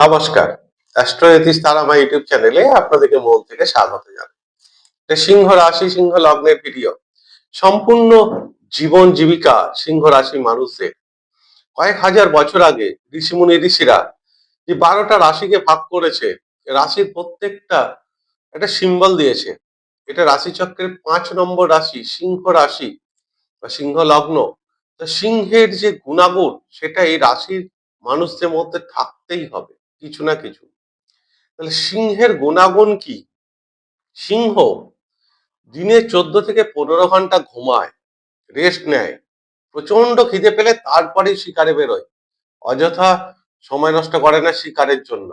নমস্কার। অ্যাস্ট্রোজ্যোতিষ তারামা ইউটিউব চ্যানেলে আপনাদেরকে মন থেকে স্বাগত জানাই। সিংহ রাশি, সিংহ লগ্নের ভিডিও সম্পূর্ণ জীবন জীবিকা সিংহ রাশি মানুষদের। কয়েক হাজার বছর আগে ঋষিমুনি ঋষিরা যে বারোটা রাশিকে ভাগ করেছে রাশির প্রত্যেকটা একটা সিম্বল দিয়েছে। এটা রাশিচক্রের পাঁচ নম্বর রাশি, সিংহ রাশি বা সিংহ লগ্ন। সিংহের যে গুণাগুণ, সেটা এই রাশির মানুষদের মধ্যে থাকতেই হবে। কিছু না কিছু। তাহলে সিংহের গুণাগুণ কি? সিংহ দিনে চোদ্দ থেকে পনেরো ঘণ্টা ঘুমায় রেস্ট নেয় প্রচণ্ড খিদে পেলে তারপরেই শিকারে বেরোয়, অযথা সময় নষ্ট করে না শিকারের জন্য।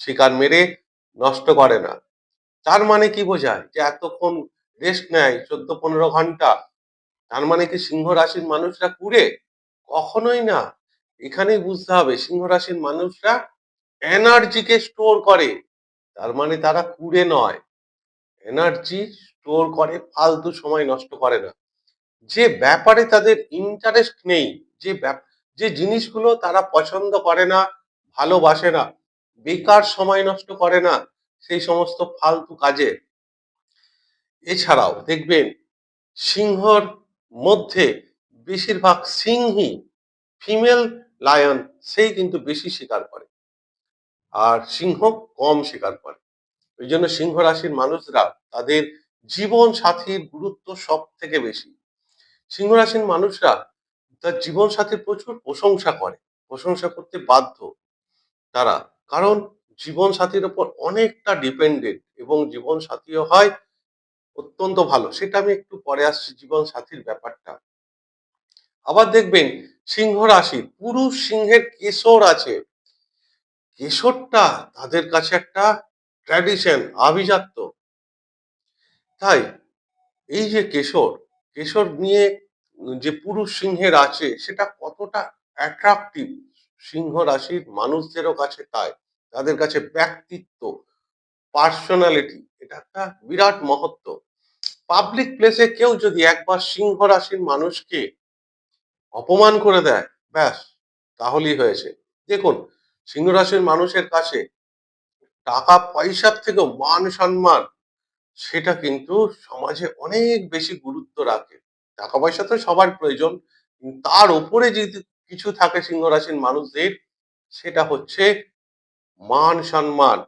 শিকার মেরে নষ্ট করে না। তার মানে কি বোঝায়? যে এতক্ষণ রেস্ট নেয়, চোদ্দ পনেরো ঘণ্টা, তার মানে কি সিংহ রাশির মানুষরা কুড়ে? কখনোই না। এখানেই বুঝতে হবে, সিংহ রাশির মানুষরা এনার্জিকে স্টোর করে, তার মানে তারা কুড়ে নয়। এনার্জি স্টোর করে, ফালতু সময় নষ্ট করে না। যে ব্যাপারে তাদের ইন্টারেস্ট নেই, যে যে জিনিসগুলো তারা পছন্দ করে না, ভালোবাসে না, বেকার সময় নষ্ট করে না, সেই সমস্ত ফালতু কাজে। এছাড়াও দেখবেন, সিংহর মধ্যে বেশিরভাগ সিংহী ফিমেল লায়ন সেই কিন্তু বেশি শিকার করে। আর সিংহ কম শিকার করে। ওই জন্য সিংহ রাশির মানুষরা তাদের জীবন সাথীর গুরুত্ব সব থেকে বেশি। সিংহ রাশির মানুষরা তার জীবন সাথীর প্রচুর প্রশংসা করে। প্রশংসা করতে বাধ্য তারা। কারণ জীবন সাথীর ওপর অনেকটা ডিপেন্ডেন্ট এবং জীবন সাথীও হয় অত্যন্ত ভালো। সেটা আমি একটু পরে আসছি জীবন সাথীর ব্যাপারটা। আবার দেখবেন সিংহ রাশির পুরুষ সিংহের কেশর আছে। কেশরটা তাদের কাছে একটা ট্র্যাডিশন আভিজাত্য। তাই এই যে কেশর কেশর নিয়ে যে পুরুষ সিংহের আছে, সেটা কতটা অ্যাট্রাকটিভ সিংহ রাশির মানুষদেরও কাছে তাই, তাদের কাছে ব্যক্তিত্ব পার্সোনালিটি এটা একটা বিরাট মহত্ব। পাবলিক প্লেসে কেউ যদি একবার সিংহ রাশির মানুষকে অপমান করে দেয়, ব্যাস, তাহলেই হয়েছে। দেখুন সিংহ রাশির মানুষের কাছে টাকা পয়সার থেকেও মান সম্মান, সেটা কিন্তু সমাজে অনেক বেশি গুরুত্ব রাখে। টাকা পয়সা তো সবার প্রয়োজন। তার উপরে যদি কিছু থাকে সিংহ রাশির মানুষদের, সেটা হচ্ছে মান সম্মান।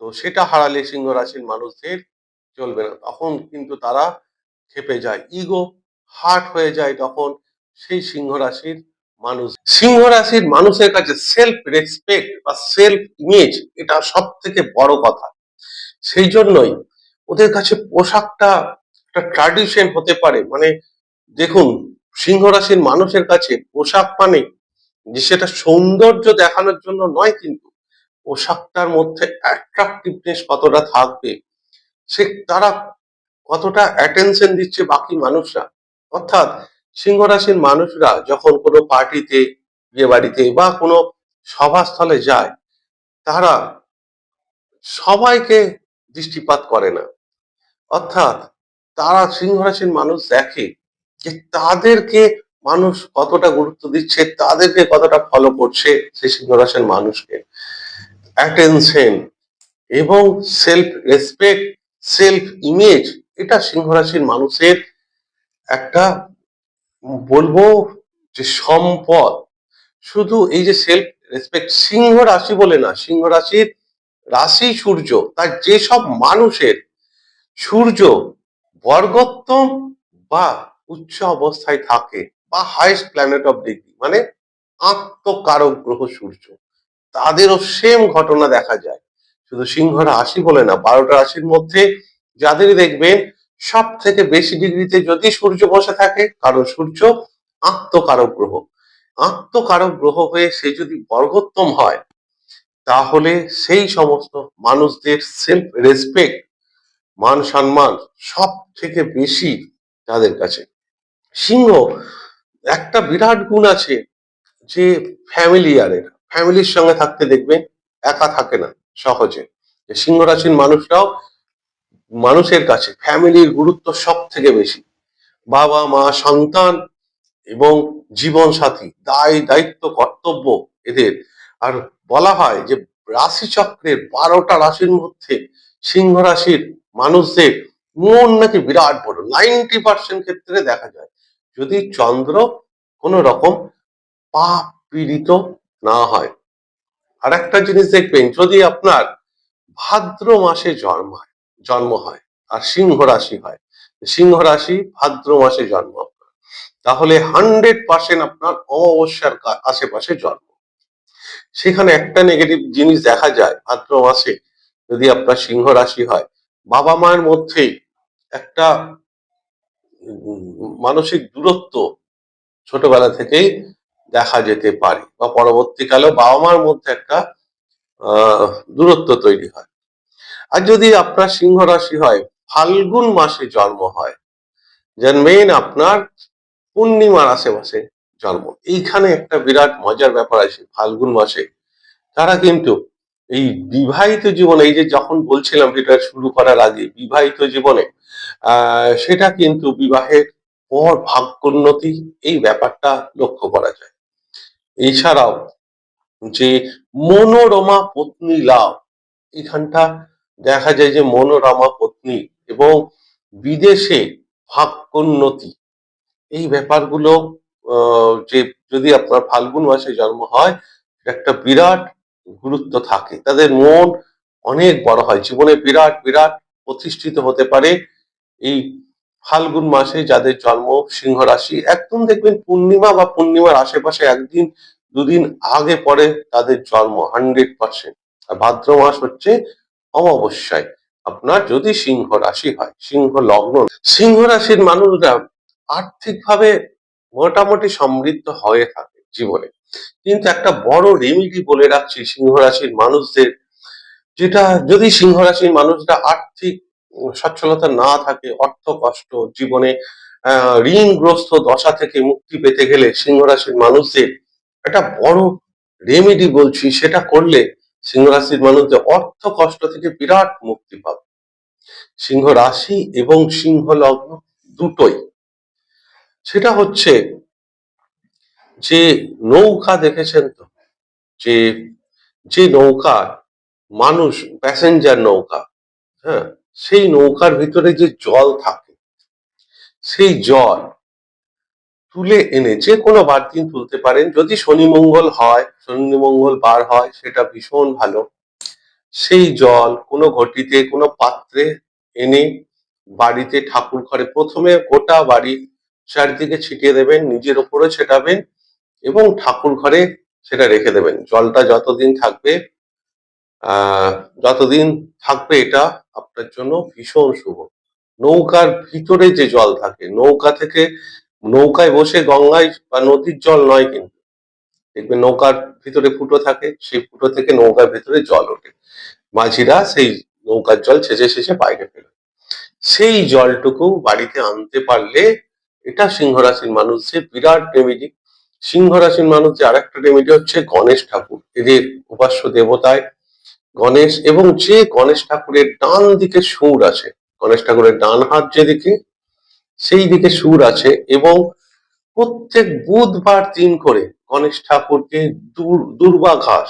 তো সেটা হারালে সিংহ রাশির মানুষদের চলবে না। তখন কিন্তু তারা খেপে যায়। ইগো হার্ট হয়ে যায় তখন সেই সিংহ রাশির মানুষ সিংহ রাশির মানুষের কাছে সেলফ রেসপেক্ট বা সেলফ ইমেজ এটা সব থেকে বড় কথা। সেই জন্যই ওদের কাছে পোশাকটা একটা ট্র্যাডিশন হতে পারে। মানে দেখুন সিংহ রাশির মানুষের কাছে পোশাক মানে যে সেটা সৌন্দর্য দেখানোর জন্য নয় কিন্তু, পোশাকটার মধ্যে অ্যাট্রাকটিভনেস কতটা থাকবে, সে তারা কতটা অ্যাটেনশন দিচ্ছে বাকি মানুষরা। অর্থাৎ সিংহ রাশির মানুষরা যখন কোনো পার্টিতে, বিয়ে বাড়িতে বা কোনো সভাস্থলে যায়, তারা সবাইকে দৃষ্টিপাত করে না। অর্থাৎ তারা সিংহ রাশির মানুষ দেখে যে তাদেরকে মানুষ কতটা গুরুত্ব দিচ্ছে, তাদেরকে কতটা ফলো করছে সেই সিংহ রাশির মানুষকে। অ্যাটেনশন এবং সেলফ রেসপেক্ট সেলফ ইমেজ এটা সিংহ রাশির মানুষের একটা বলব যে সম্পদ, শুধু এই যে সেলফ রেসপেক্ট সিংহ রাশি বলে না, সিংহ রাশির রাশি সূর্য, তার যেসব মানুষের সূর্য বর্গোত্তম বা উচ্চ অবস্থায় থাকে বা হাইস্ট প্ল্যানেট অফ ডিগ্রি মানে আত্মকারক গ্রহ সূর্য, তাদেরও সেম ঘটনা দেখা যায়। শুধু সিংহ রাশি বলে না, বারোটা রাশির মধ্যে যাদের দেখবেন সব থেকে বেশি ডিগ্রিতে যদি সূর্য বসে থাকে, কারণ সূর্য আত্মকারক গ্রহ। আত্মকারক গ্রহ হয়ে সে যদি বর্গোত্তম হয়, তাহলে সেই সমস্ত মানুষদের সেলফ রেসপেক্ট মান সম্মান সব থেকে বেশি তাদের কাছে। সিংহ একটা বিরাট গুণ আছে যে ফ্যামিলিয়ারের ফ্যামিলির সঙ্গে থাকতে দেখবেন একা থাকে না সহজে। সিংহ রাশির মানুষরাও মানুষের কাছে, ফ্যামিলির গুরুত্ব সব থেকে বেশি। বাবা, মা, সন্তান এবং জীবন সাথী দায়, দায়িত্ব, কর্তব্য এদের। আর বলা হয় যে, রাশিচক্রের বারোটা রাশির মধ্যে সিংহ রাশির মানুষদের মন নাকি বিরাট বড়। নাইনটি পার্সেন্ট ক্ষেত্রে দেখা যায়, যদি চন্দ্র কোন রকম পাপ পীড়িত না হয়। আর একটা জিনিস দেখবেন, যদি আপনার ভাদ্র মাসে জন্ম হয় জন্ম হয়, আর সিংহ রাশি হয়। সিংহ রাশি ভাদ্র মাসে জন্ম। তাহলে হান্ড্রেড পার্সেন্ট আপনার অমাবস্যার আশেপাশে জন্ম। সেখানে একটা নেগেটিভ জিনিস দেখা যায় ভাদ্র মাসে, যদি আপনার সিংহ রাশি হয়। বাবা মায়ের মধ্যে একটা মানসিক দূরত্ব ছোটবেলা থেকেই দেখা যেতে পারে। বা পরবর্তীকালেও বাবা মার মধ্যে একটা দূরত্ব তৈরি হয়। আর যদি আপনার সিংহ রাশি হয়, ফাল্গুন মাসে জন্ম হয় যেন মেইন আপনার পূর্ণিমার আশেপাশে জন্ম। এইখানে একটা বিরাট মজার ব্যাপার আছে ফাল্গুন মাসে। তারা কিন্তু এই বিবাহিত জীবনে, এই যে যখন বলছিলাম এটা শুরু করার আগে, বিবাহিত জীবনে সেটা কিন্তু বিবাহের পর ভাগ্যোন্নতি, এই ব্যাপারটা লক্ষ্য করা যায়। এছাড়াও যে মনোরমা পত্নী লাভ, এখানটা দেখা যায় যে মনোরমা পত্নী এবং বিদেশে ভাগ্যোন্নতি। এই ব্যাপারগুলো যে যদি আপনার ফাল্গুন মাসে জন্ম হয়, একটা বিরাট গুরুত্ব থাকে। তাদের মন অনেক বড় হয়। জীবনে বিরাট বিরাট প্রতিষ্ঠিত হতে পারে। এই ফাল্গুন মাসে যাদের জন্ম, সিংহ রাশি, একদম দেখবেন পূর্ণিমা বা পূর্ণিমার আশেপাশে একদিন, দুদিন আগে পরে তাদের জন্ম, হান্ড্রেড পার্সেন্ট। আর ভাদ্র মাস হচ্ছে অমাবস্যায় আপনার যদি সিংহ রাশি হয়, সিংহ লগ্ন, সিংহ রাশির মানুষরা আর্থিকভাবে মোটামুটি সমৃদ্ধ হয়ে থাকে জীবনে। কিন্তু একটা বড় রেমিডি বলে রাখছি সিংহ রাশির মানুষদের, যেটা যদি সিংহ রাশির মানুষরা আর্থিক সচ্ছলতা না থাকে, অর্থ কষ্ট, জীবনে ঋণগ্রস্ত দশা থেকে মুক্তি পেতে গেলে সিংহ রাশির মানুষদের একটা বড় রেমিডি বলছি, সেটা করলে সিংহ রাশির মানুষদের অর্থ কষ্ট থেকে বিরাট মুক্তি পাবে। সিংহ রাশি এবং সিংহ লগ্ন দুটোই। সেটা হচ্ছে যে নৌকা দেখেছেন তো? যে যে নৌকা, মানুষ প্যাসেঞ্জার নৌকা হ্যাঁ? সেই নৌকার ভিতরে যে জল থাকে, সেই জল তুলে এনে যে কোনো বার দিন তুলতে পারেন। যদি শনি মঙ্গল হয়, শনি মঙ্গল বার হয়, সেটা ভীষণ ভালো। সেই জল কোনো ঘটিতে, কোনো পাত্রে এনে বাড়িতে ঠাকুর ঘরে প্রথমে গোটা বাড়ি চারিদিকে ছিটিয়ে দেবেন, নিজের ওপরে ছেটাবেন এবং ঠাকুর ঘরে সেটা রেখে দেবেন। জলটা যতদিন থাকবে যতদিন থাকবে এটা আপনার জন্য ভীষণ শুভ। নৌকার ভিতরে যে জল থাকে, নৌকা থেকে নৌকায় বসে গঙ্গায় বা নদীর জল নয় কিন্তু। দেখবে নৌকার ভিতরে ফুটো থাকে, সেই ফুটো থেকে নৌকার ভিতরে জল ওঠে। মাঝিরা সেই নৌকার জল ছেঁচে ছেঁচে বাইরে ফেলে। সেই জলটুকু বাড়িতে আনতে পারলে এটা সিংহ রাশির মানুষদের বিরাট রেমিডি। সিংহ রাশির মানুষদের আরেকটা রেমিডি হচ্ছে গণেশ ঠাকুর, এদের উপাস্য দেবতায়। গণেশ এবং যে গণেশ ঠাকুরের ডান দিকে সুর আছে, গণেশ ঠাকুরের ডান হাত যেদিকে সেই দিকে সুর আছে এবং প্রত্যেক বুধবার দিন করে গণেশ ঠাকুরকে দুর্বা ঘাস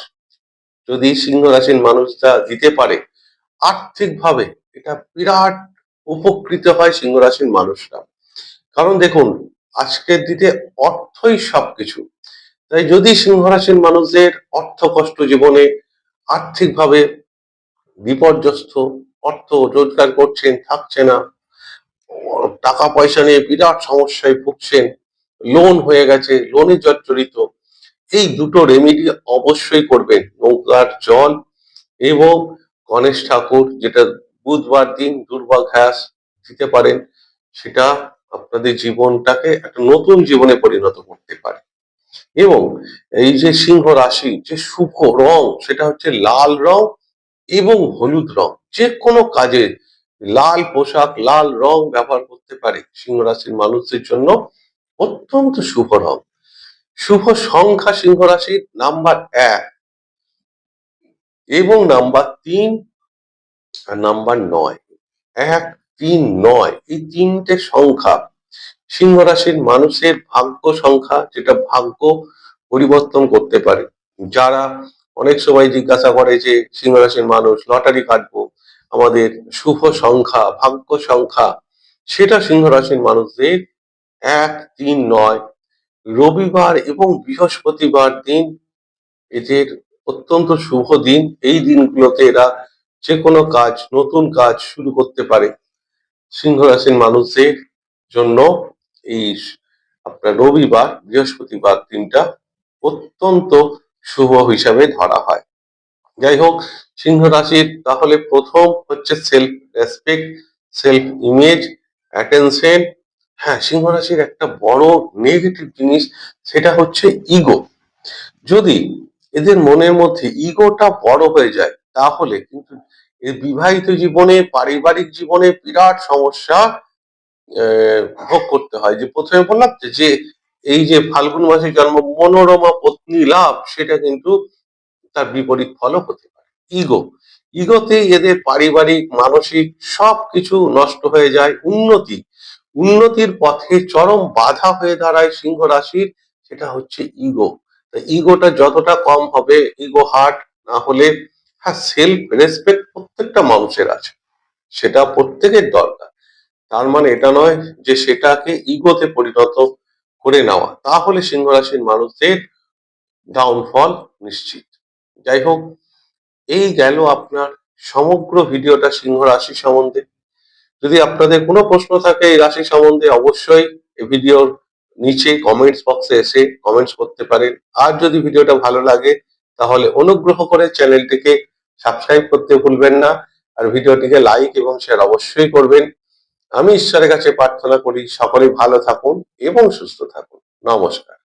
যদি সিংহ রাশির মানুষরা দিতে পারে, আর্থিকভাবে এটা বিরাট উপকৃত হয় সিংহ রাশির মানুষরা। কারণ দেখুন, আজকের দিনে অর্থই সবকিছু। তাই যদি সিংহ রাশির মানুষদের অর্থ কষ্ট জীবনে আর্থিকভাবে বিপর্যস্ত, অর্থ রোজগার করছেন, থাকছে না টাকা পয়সা নিয়ে বিরাট সমস্যায় ভুগছেন। লোন হয়ে গেছে লোনে জর্জরিত। এই দুটো রেমিডি অবশ্যই করবেন, নৌকার জল এবং গণেশ ঠাকুর, যেটা বুধবার দিন দুর্বা ঘাস দিতে পারেন, সেটা আপনাদের জীবনটাকে একটা নতুন জীবনে পরিণত করতে পারে। এবং এই যে সিংহ রাশি, যে শুভ রং, সেটা হচ্ছে লাল রং এবং হলুদ রং। যে কোনো কাজে লাল পোশাক, লাল রং ব্যবহার করতে পারে সিংহ রাশির মানুষদের জন্য অত্যন্ত শুভ রং। শুভ সংখ্যা সিংহ রাশির নাম্বার এক এবং নাম্বার তিন আর নাম্বার নয়। এক, তিন, নয় এই তিনটে সংখ্যা সিংহ রাশির মানুষের ভাগ্য সংখ্যা যেটা ভাগ্য পরিবর্তন করতে পারে। যারা অনেক সময় জিজ্ঞাসা করে যে সিংহ রাশির মানুষ লটারি কাটবো আমাদের শুভ সংখ্যা, ভাগ্য সংখ্যা, সেটা সিংহ রাশির মানুষদের এক, তিন, নয়। রবিবার এবং বৃহস্পতিবার দিন এদের অত্যন্ত শুভ দিন। এই দিনগুলোতে এরা যে কোনো কাজ, নতুন কাজ শুরু করতে পারে। সিংহ রাশির মানুষদের জন্য এই আপনার রবিবার, বৃহস্পতিবার দিনটা অত্যন্ত শুভ হিসাবে ধরা হয়। যাই হোক, সিংহ রাশির তাহলে প্রথম হচ্ছে self respect self image attention হ্যাঁ সিংহ রাশির একটা বড় নেগেটিভ জিনিস, সেটা হচ্ছে ইগো যদি এদের মনের মধ্যে ইগোটা বড় হয়ে যায়, তাহলে কিন্তু বিবাহিত জীবনে, পারিবারিক জীবনে বিরাট সমস্যা ভোগ করতে হয়। যে প্রথমে বললাম যে এই যে ফাল্গুন মাসে জন্ম, মনোরমা, পত্নী, লাভ, সেটা কিন্তু তার বিপরীত ফলও হতে পারে। ইগো ইগোতে এদের পারিবারিক, মানসিক সবকিছু নষ্ট হয়ে যায়, উন্নতি। উন্নতির পথে চরম বাধা হয়ে দাঁড়ায় সিংহ রাশির, সেটা হচ্ছে ইগো ইগোটা যতটা কম হবে ইগো হার্ট না হলে হ্যাঁ সেলফ রেসপেক্ট প্রত্যেকটা মানুষের আছে। সেটা প্রত্যেকের দরকার। তার মানে এটা নয় যে সেটাকে ইগোতে পরিণত করে নেওয়া। তাহলে সিংহ রাশির মানুষদের ডাউনফল নিশ্চিত। যাই হোক এই গেল আপনার সমগ্র ভিডিওটা সিংহ রাশি সম্বন্ধে। যদি আপনাদের কোনো প্রশ্ন থাকে এই রাশি সম্বন্ধে, অবশ্যই এই ভিডিওর নিচে কমেন্টস বক্সে এসে কমেন্টস করতে পারেন। আর যদি ভিডিওটা ভালো লাগে, তাহলে অনুগ্রহ করে চ্যানেলটিকে সাবস্ক্রাইব করতে ভুলবেন না। আর ভিডিওটিকে লাইক এবং শেয়ার অবশ্যই করবেন। আমি ঈশ্বরের কাছে প্রার্থনা করি, সকলে ভালো থাকুন এবং সুস্থ থাকুন। নমস্কার।